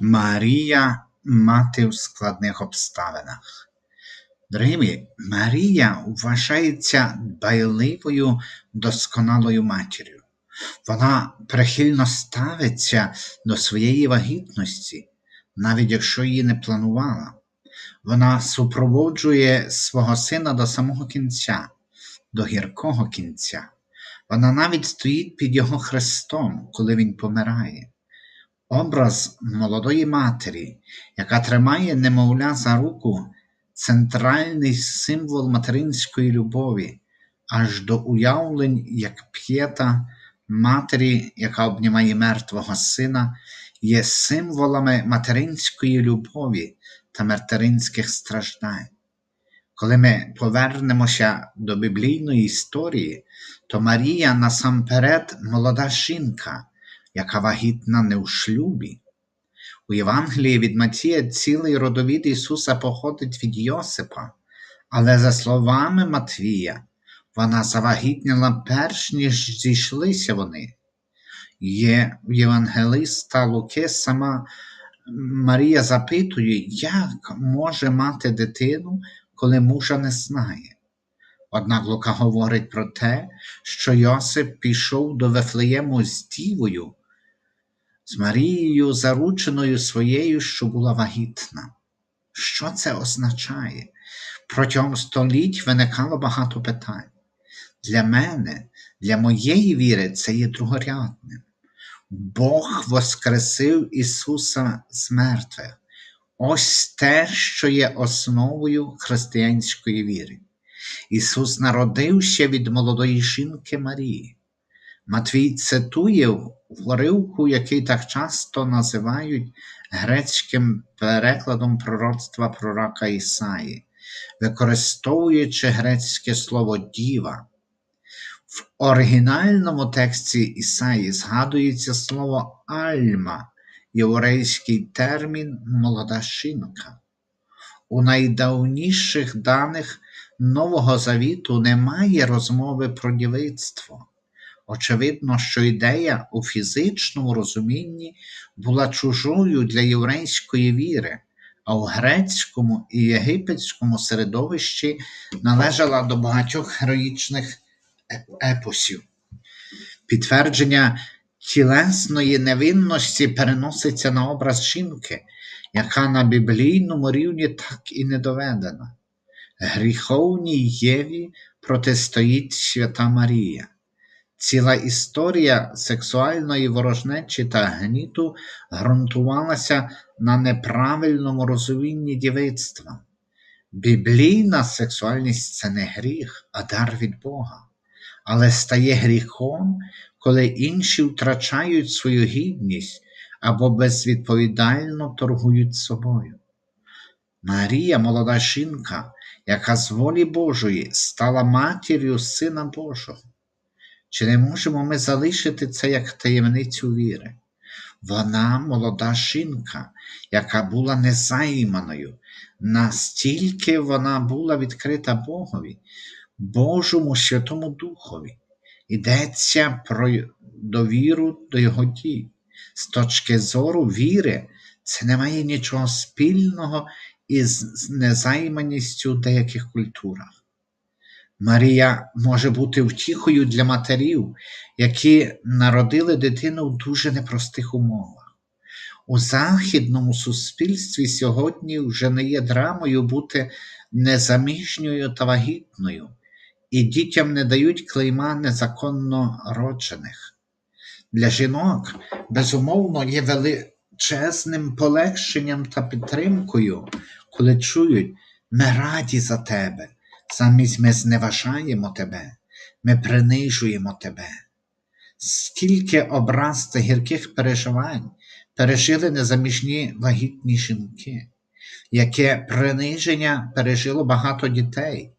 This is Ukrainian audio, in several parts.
Марія мати в складних обставинах. Дорогі Марія вважається дбайливою, досконалою матір'ю. Вона прихильно ставиться до своєї вагітності, навіть якщо її не планувала. Вона супроводжує свого сина до самого кінця, до гіркого кінця. Вона навіть стоїть під його хрестом, коли він помирає. Образ молодої матері, яка тримає немовля за руку, центральний символ материнської любові, аж до уявлень, як п'єта матері, яка обнімає мертвого сина, є символами материнської любові та материнських страждань. Коли ми повернемося до біблійної історії, то Марія насамперед молода жінка, яка вагітна не у шлюбі. У Євангелії від Матія цілий родовід Ісуса походить від Йосипа, але за словами Матвія, вона завагітніла перш ніж зійшлися вони. Є в Євангелиста Луки сама Марія запитує, як може мати дитину, коли мужа не знає. Однак Лука говорить про те, що Йосип пішов до Вифлеєму з дівою, з Марією, зарученою своєю, що була вагітна. Що це означає? Протягом століть виникало багато питань. Для мене, для моєї віри, це є другорядним. Бог воскресив Ісуса з мертвих. Ось те, що є основою християнської віри. Ісус народився від молодої жінки Марії. Матвій цитує уривку, який так часто називають грецьким перекладом пророцтва пророка Ісаї, використовуючи грецьке слово діва. В оригінальному тексті Ісаї згадується слово альма, єврейський термін молода жінка. У найдавніших даних Нового Завіту немає розмови про дівицтво. Очевидно, що ідея у фізичному розумінні була чужою для єврейської віри, а у грецькому і єгипетському середовищі належала до багатьох героїчних епосів. Підтвердження тілесної невинності переноситься на образ жінки, яка на біблійному рівні так і не доведена. Гріховній Єві протистоїть Свята Марія. Ціла історія сексуальної ворожнечі та гніту ґрунтувалася на неправильному розумінні дівицтва. Біблійна сексуальність це не гріх, а дар від Бога, але стає гріхом, коли інші втрачають свою гідність або безвідповідально торгують собою. Марія, молода жінка, яка з волі Божої стала матір'ю Сина Божого. Чи не можемо ми залишити це як таємницю віри? Вона молода жінка, яка була незайманою, настільки вона була відкрита Богові, Божому Святому Духові. Йдеться про довіру до Його дій. З точки зору віри, це не має нічого спільного із незайманістю в деяких культурах. Марія може бути втіхою для матерів, які народили дитину в дуже непростих умовах. У західному суспільстві сьогодні вже не є драмою бути незаміжньою та вагітною, і дітям не дають клейма незаконно роджених. Для жінок, безумовно, є величезним полегшенням та підтримкою, коли чують, ми раді за тебе. Замість ми зневажаємо тебе, ми принижуємо тебе. Скільки образ та гірких переживань пережили незаміжні вагітні жінки, яке приниження пережило багато дітей,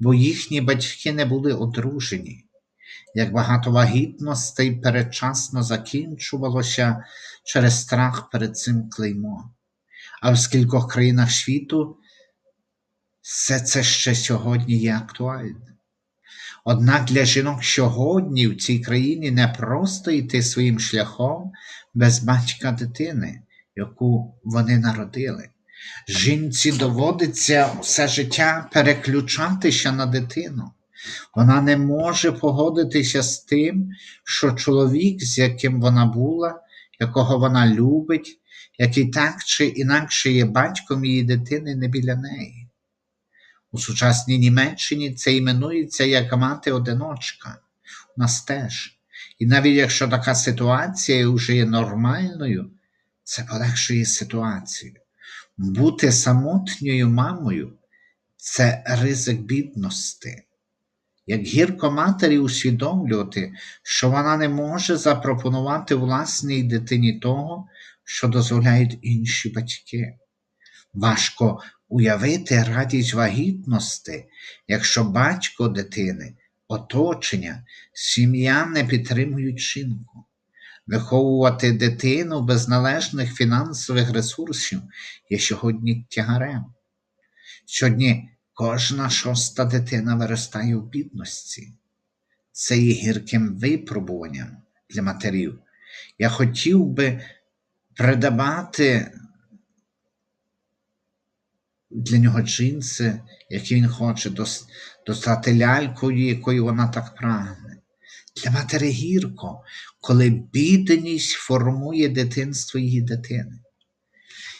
бо їхні батьки не були одружені, як багато вагітностей передчасно закінчувалося через страх перед цим клеймом. А в скількох країнах світу все це ще сьогодні є актуальним. Однак для жінок сьогодні в цій країні не просто йти своїм шляхом без батька дитини, яку вони народили. Жінці доводиться все життя переключатися на дитину. Вона не може погодитися з тим, що чоловік, з яким вона була, якого вона любить, який так чи інакше є батьком її дитини, не біля неї. У сучасній Німеччині це іменується як мати-одиночка. У нас теж. І навіть якщо така ситуація вже є нормальною, це полегшує ситуацію. Бути самотньою мамою це ризик бідності. Як гірко матері усвідомлювати, що вона не може запропонувати власній дитині того, що дозволяють інші батьки. Важко уявити радість вагітності, якщо батько дитини, оточення, сім'я не підтримують жінку. Виховувати дитину без належних фінансових ресурсів є сьогодні тягарем. Сьогодні кожна шоста дитина виростає у бідності. Це є гірким випробуванням для матерів. Я хотів би придбати для нього джинси, які він хоче, достати лялькою, якою вона так прагне. Для матері гірко, коли бідність формує дитинство її дитини.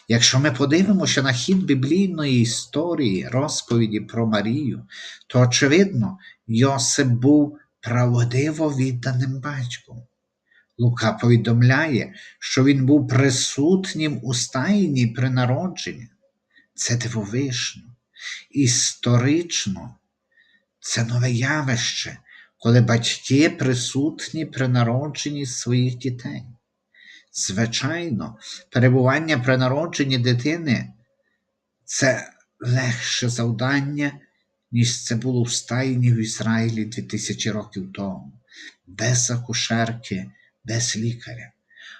Якщо ми подивимося на хід біблійної історії, розповіді про Марію, то очевидно, Йосип був правдиво відданим батьком. Лука повідомляє, що він був присутнім у стайні при народженні. Це дивовижно, історично, це нове явище, коли батьки присутні при народженні своїх дітей. Звичайно, перебування при народженні дитини це легше завдання, ніж це було в стайні в Ізраїлі 2000 років тому, без акушерки, без лікаря.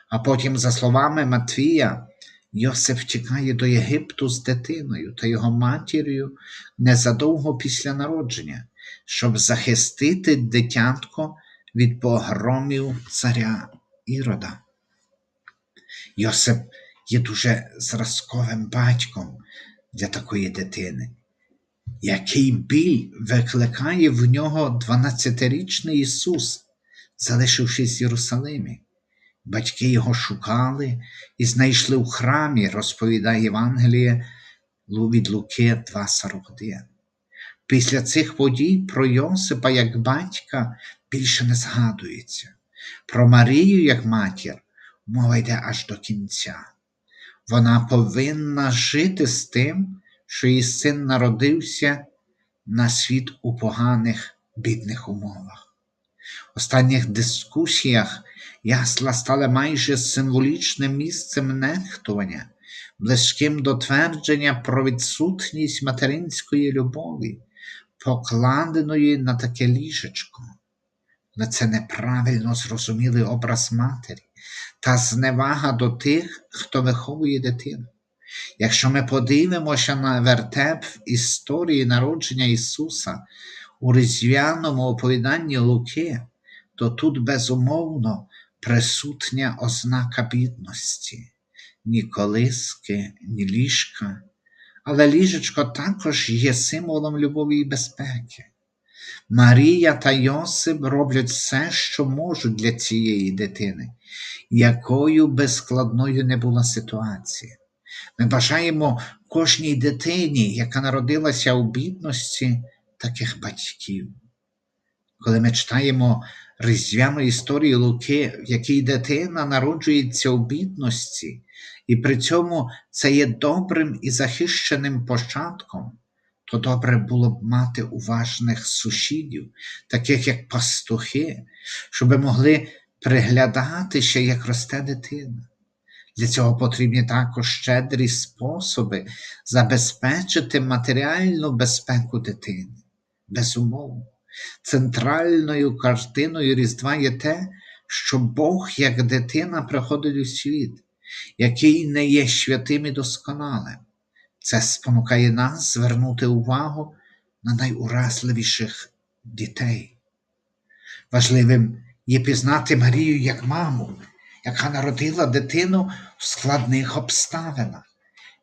А потім, за словами Матвія, Йосип втікає до Єгипту з дитиною та його матір'ю незадовго після народження, щоб захистити дитятко від погромів царя Ірода. Йосип є дуже зразковим батьком для такої дитини. Який біль викликає в нього 12-річний Ісус, залишившись в Єрусалимі. Батьки його шукали і знайшли в храмі, розповідає Євангеліє від Луки 2,41. Після цих подій про Йосипа як батька більше не згадується. Про Марію як матір мова йде аж до кінця. Вона повинна жити з тим, що її син народився на світ у поганих бідних умовах. В останніх дискусіях ясла стали майже символічним місцем нехтування, близьким до твердження про відсутність материнської любові, покладеної на таке ліжечко. Але це неправильно зрозумілий образ матері та зневага до тих, хто виховує дитину. Якщо ми подивимося на вертеп в історії народження Ісуса у різдвяному оповіданні Луки, то тут безумовно присутня ознака бідності, ні колиски, ні ліжка, але ліжечко також є символом любові і безпеки. Марія та Йосип роблять все, що можуть для цієї дитини, якою би складною не була ситуація. Ми бажаємо кожній дитині, яка народилася у бідності, таких батьків. Коли ми читаємо різдвяну історію Луки, в якій дитина народжується у бідності, і при цьому це є добрим і захищеним початком, то добре було б мати уважних сусідів, таких як пастухи, щоб могли приглядатися, як росте дитина. Для цього потрібні також щедрі способи забезпечити матеріальну безпеку дитини. Безумовно, центральною картиною Різдва є те, що Бог, як дитина, приходить у світ, який не є святим і досконалим. Це спонукає нас звернути увагу на найуразливіших дітей. Важливим є пізнати Марію як маму, яка народила дитину в складних обставинах.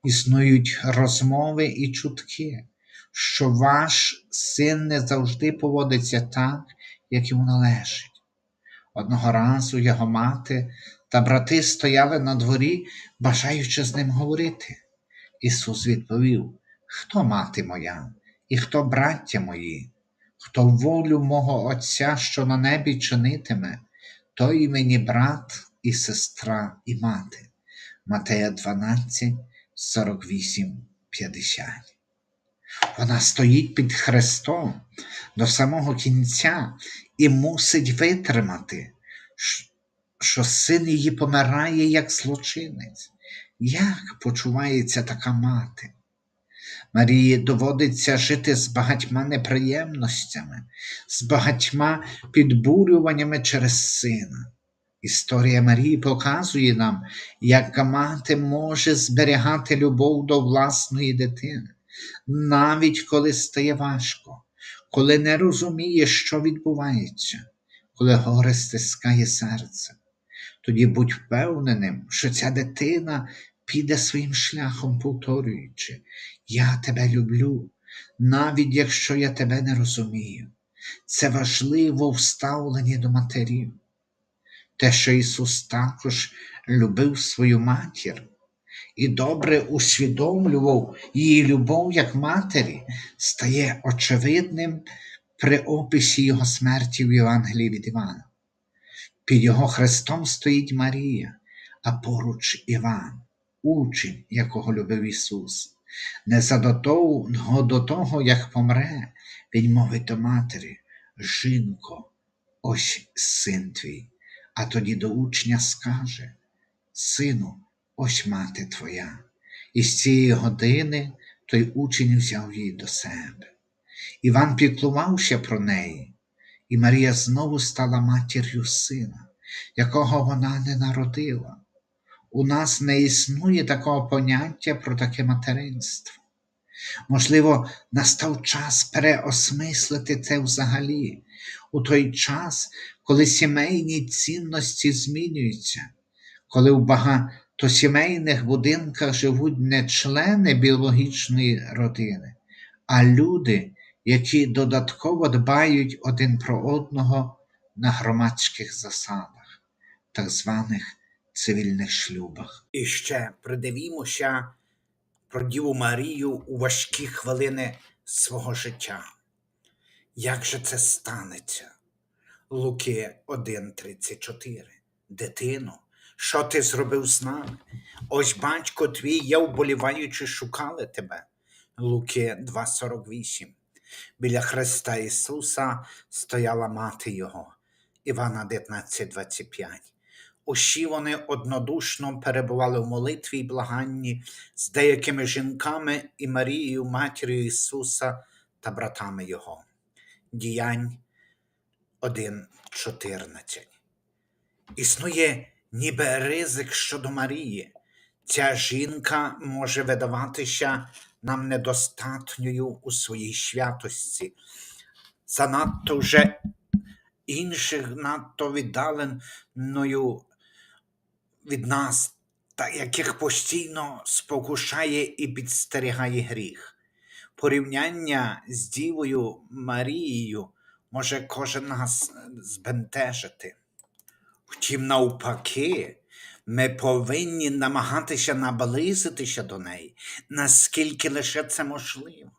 Існують розмови і чутки, що ваш син не завжди поводиться так, як йому належить. Одного разу його мати та брати стояли на дворі, бажаючи з ним говорити. Ісус відповів: Хто мати моя, і хто браття мої, хто волю мого Отця, що на небі чинитиме, той мені брат і сестра, і мати. Матея 12, 48, 50. Вона стоїть під Христом до самого кінця і мусить витримати, що син її помирає як злочинець. Як почувається така мати? Марії доводиться жити з багатьма неприємностями, з багатьма підбурюваннями через сина. Історія Марії показує нам, як мати може зберігати любов до власної дитини, навіть коли стає важко, коли не розуміє, що відбувається, коли горе стискає серце. Тоді будь впевненим, що ця дитина піде своїм шляхом, повторюючи, я тебе люблю, навіть якщо я тебе не розумію. Це важливо в ставленні до матерів. Те, що Ісус також любив свою матір і добре усвідомлював її любов як матері, стає очевидним при описі Його смерті в Євангелії від Івана. Під його хрестом стоїть Марія, а поруч Іван, учень, якого любив Ісус. Незадовго до того, як помре, він мовить до матері: Жінко, ось син твій. А тоді до учня скаже: Сину, ось мати твоя. І з цієї години той учень взяв її до себе. Іван піклувався про неї, і Марія знову стала матір'ю сина, якого вона не народила. У нас не існує такого поняття про таке материнство. Можливо, настав час переосмислити це взагалі, у той час, коли сімейні цінності змінюються, коли в багатосімейних будинках живуть не члени біологічної родини, а люди, які додатково дбають один про одного на громадських засадах, так званих цивільних шлюбах. І ще придивімося про Діву Марію у важкі хвилини свого життя. Як же це станеться? Луки 1,34. Дитино, що ти зробив з нами? Ось батько твій, я вболіваючи, шукали тебе. Луки 2,48. Біля Христа Ісуса стояла мати Його. Івана 19,25. Усі вони однодушно перебували в молитві й благанні з деякими жінками і Марією, матір'ю Ісуса та братами Його. Діянь 1.14. Існує ніби ризик щодо Марії. Ця жінка може видаватися нам недостатньою у своїй святості, занадто вже інших надто віддаленою від нас, та яких постійно спокушає і підстерігає гріх. Порівняння з Дівою Марією може кожен нас збентежити. Втім, навпаки, ми повинні намагатися наблизитися до неї, наскільки лише це можливо,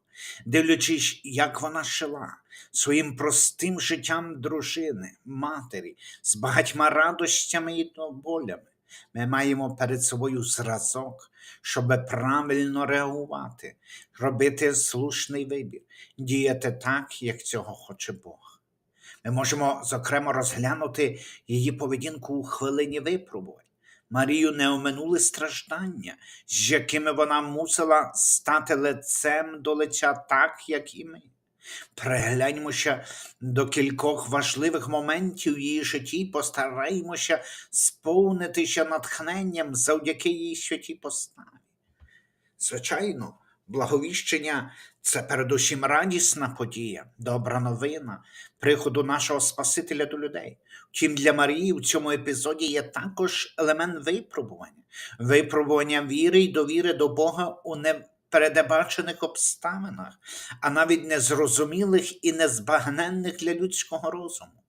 дивлячись, як вона жила своїм простим життям дружини, матері, з багатьма радощами і болями. Ми маємо перед собою зразок, щоб правильно реагувати, робити слушний вибір, діяти так, як цього хоче Бог. Ми можемо, зокрема, розглянути її поведінку у хвилині випробувань. Марію не оминули страждання, з якими вона мусила стати лицем до лиця так, як і ми. Пригляньмося до кількох важливих моментів її житті, постараємося сповнитися натхненням завдяки її святій поставі. Звичайно, Благовіщення це передусім радісна подія, добра новина приходу нашого Спасителя до людей. Втім, для Марії в цьому епізоді є також елемент випробування, випробування віри й довіри до Бога у непередбачених обставинах, а навіть незрозумілих і незбагненних для людського розуму.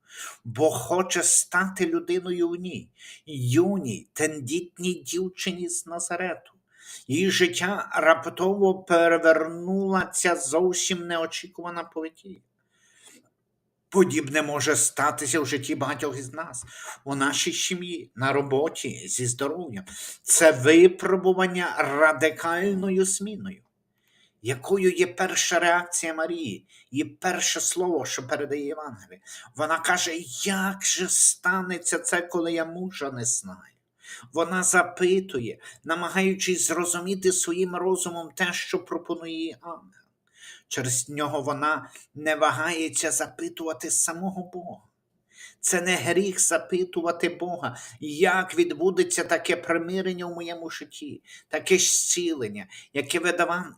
Бог хоче стати людиною в ній, юній, тендітній дівчині з Назарету. Її життя раптово перевернула ця зовсім неочікувана подія. Подібне може статися в житті багатьох із нас, у нашій сім'ї, на роботі, зі здоров'ям. Це випробування радикальною зміною. Якою є перша реакція Марії, її перше слово, що передає Євангеліє? Вона каже, як же станеться це, коли я мужа не знаю? Вона запитує, намагаючись зрозуміти своїм розумом те, що пропонує ангел. Через нього вона не вагається запитувати самого Бога. Це не гріх запитувати Бога, як відбудеться таке примирення в моєму житті, таке зцілення, яке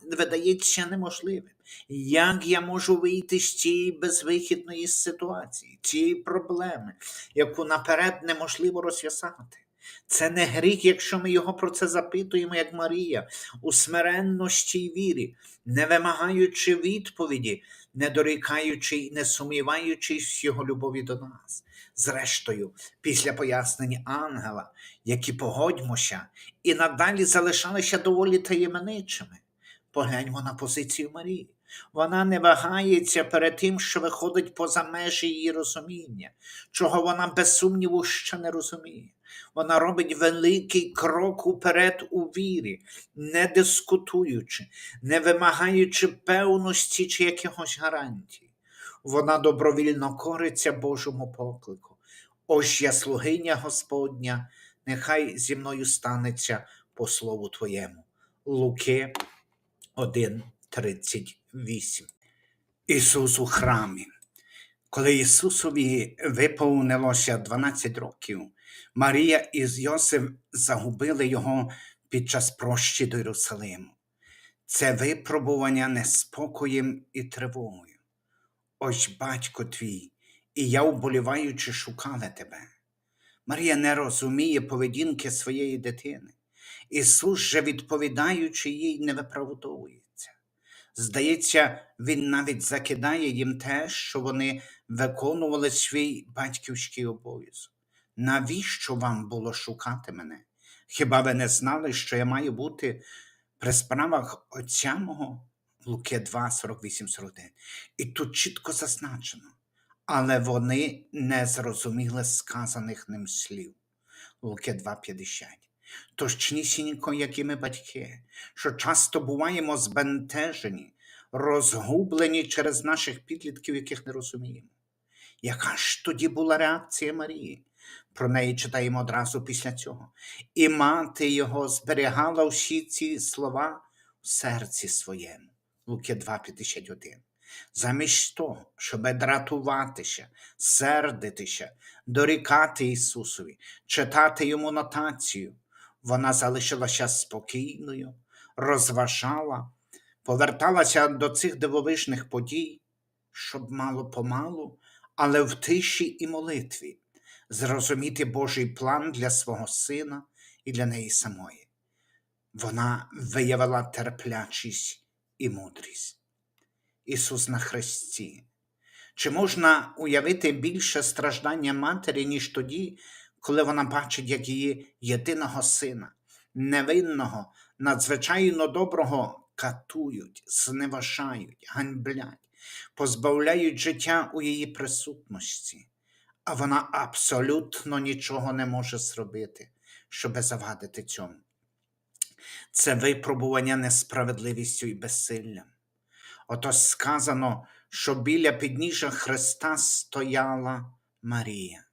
видається неможливим. Як я можу вийти з цієї безвихідної ситуації, цієї проблеми, яку наперед неможливо розв'язати? Це не гріх, якщо ми його про це запитуємо, як Марія, у смиренності й вірі, не вимагаючи відповіді, не дорікаючи й не сумніваючись його любові до нас. Зрештою, після пояснень ангела, які погодьмося, і надалі залишалися доволі таємничими. Погляньмо на позицію Марії. Вона не вагається перед тим, що виходить поза межі її розуміння, чого вона без сумніву ще не розуміє. Вона робить великий крок уперед у вірі, не дискутуючи, не вимагаючи певності чи якихось гарантій. Вона добровільно кориться Божому поклику. Ось я слугиня Господня, нехай зі мною станеться по слову Твоєму. Луки 1.38 Ісус у храмі. Коли Ісусові виповнилося 12 років, Марія із Йосиф загубили його під час прощі до Єрусалиму. Це випробування неспокоєм і тривогою. Ось батько твій, і я, вболіваючи, шукала тебе. Марія не розуміє поведінки своєї дитини. Ісус же, відповідаючи їй, не виправдовується. Здається, Він навіть закидає їм те, що вони виконували свій батьківський обов'язок. Навіщо вам було шукати мене? Хіба ви не знали, що я маю бути при справах Отця мого? Луки 2, 48, 49. І тут чітко зазначено, але вони не зрозуміли сказаних ним слів. Луки 2, 50. Точнісінько, як і ми батьки, що часто буваємо збентежені, розгублені через наших підлітків, яких не розуміємо. Яка ж тоді була реакція Марії? Про неї читаємо одразу після цього. І мати його зберігала всі ці слова в серці своєму. Луки 2,51. Замість того, щоб дратуватися, сердитися, дорікати Ісусові, читати йому нотацію, вона залишилася спокійною, розважала, поверталася до цих дивовижних подій, щоб мало помалу, але в тиші і молитві зрозуміти Божий план для свого сина і для неї самої. Вона виявила терплячість і мудрість. Ісус на хресті. Чи можна уявити більше страждання матері, ніж тоді, коли вона бачить, як її єдиного сина, невинного, надзвичайно доброго катують, зневажають, ганьблять, позбавляють життя у її присутності, а вона абсолютно нічого не може зробити, щоби завадити цьому. Це випробування несправедливістю і безсиллям. Отож сказано, що біля підніжжя Христа стояла Марія.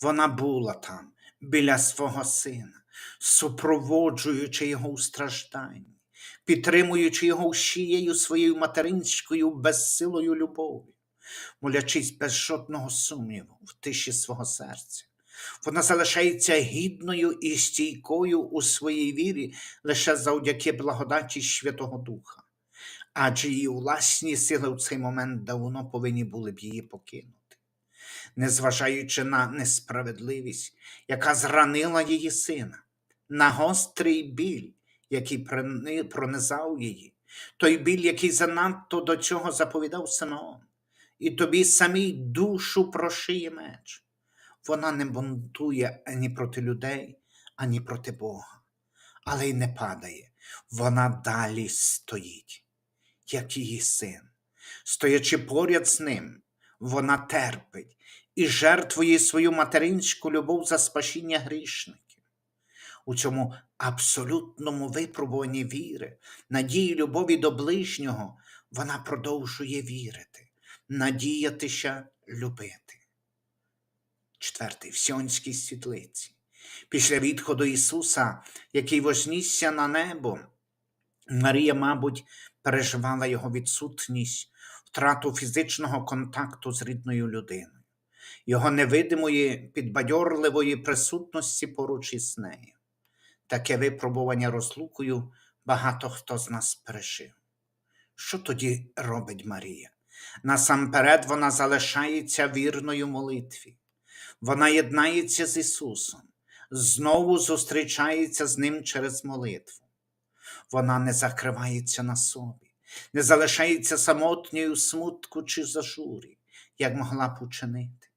Вона була там, біля свого сина, супроводжуючи його у стражданні, підтримуючи його всією своєю материнською безсилою любов'ю, молячись без жодного сумніву в тиші свого серця. Вона залишається гідною і стійкою у своїй вірі лише завдяки благодаті Святого Духа. адже її власні сили в цей момент давно повинні були б її покинути. Незважаючи на несправедливість, яка зранила її сина, на гострий біль, який пронизав її, той біль, який занадто до цього заповідав Симеон, і тобі самій душу прошиє меч. Вона не бунтує ані проти людей, ані проти Бога, але й не падає. Вона далі стоїть, як її син. Стоячи поряд з ним, вона терпить і жертвує свою материнську любов за спасіння грішників. У цьому абсолютному випробуванні віри, надії любові до ближнього, вона продовжує вірити, надіятися, любити. Четвертий в Сіонській світлиці. Після відходу Ісуса, який вознісся на небо, Марія, мабуть, переживала його відсутність, втрату фізичного контакту з рідною людиною, його невидимої підбадьорливої присутності поруч із нею. Таке випробування розлукою багато хто з нас пережив. Що тоді робить Марія? Насамперед вона залишається вірною молитві. Вона єднається з Ісусом, знову зустрічається з Ним через молитву. Вона не закривається на собі, не залишається самотньою смутку чи зажурі, як могла б учинити.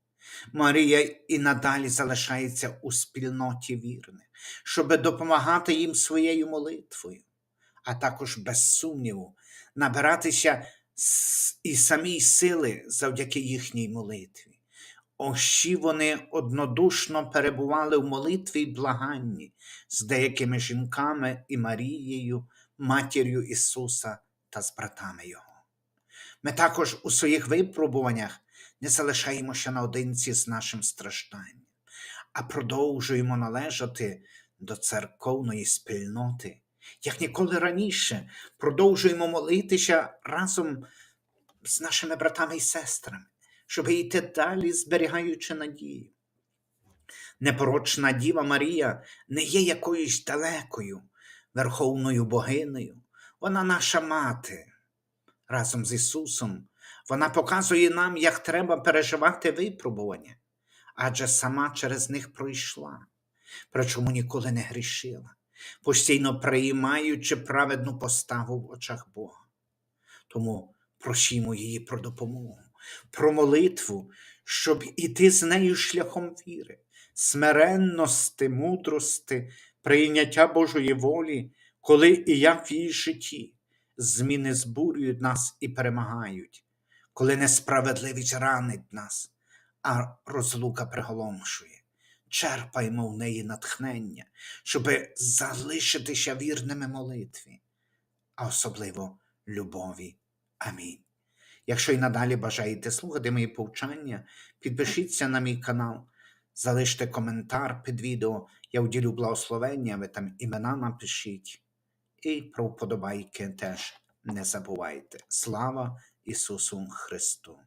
Марія і надалі залишається у спільноті вірних, щоб допомагати їм своєю молитвою, а також, без сумніву, набиратися і самій сили завдяки їхній молитві. Ощі вони однодушно перебували в молитві й благанні з деякими жінками і Марією, матір'ю Ісуса та з братами Його. Ми також у своїх випробуваннях не залишаємося наодинці з нашим стражданням, а продовжуємо належати до церковної спільноти, як ніколи раніше продовжуємо молитися разом з нашими братами і сестрами, щоб йти далі, зберігаючи надію. Непорочна Діва Марія не є якоюсь далекою верховною богинею. Вона наша мати. Разом з Ісусом вона показує нам, як треба переживати випробування, адже сама через них пройшла, причому ніколи не грішила, постійно приймаючи праведну поставу в очах Бога. Тому просімо її про допомогу, про молитву, щоб іти з нею шляхом віри, смиренності, мудрости, прийняття Божої волі, коли і як в її житті зміни збурюють нас і перемагають, коли несправедливість ранить нас, а розлука приголомшує. Черпаймо в неї натхнення, щоб залишитися вірними молитві, а особливо любові. Амінь. Якщо й надалі бажаєте слухати мої повчання, підпишіться на мій канал, залиште коментар під відео, я вділю благословення, ви там імена напишіть. І про вподобайки теж не забувайте. Слава Ісусу Христу!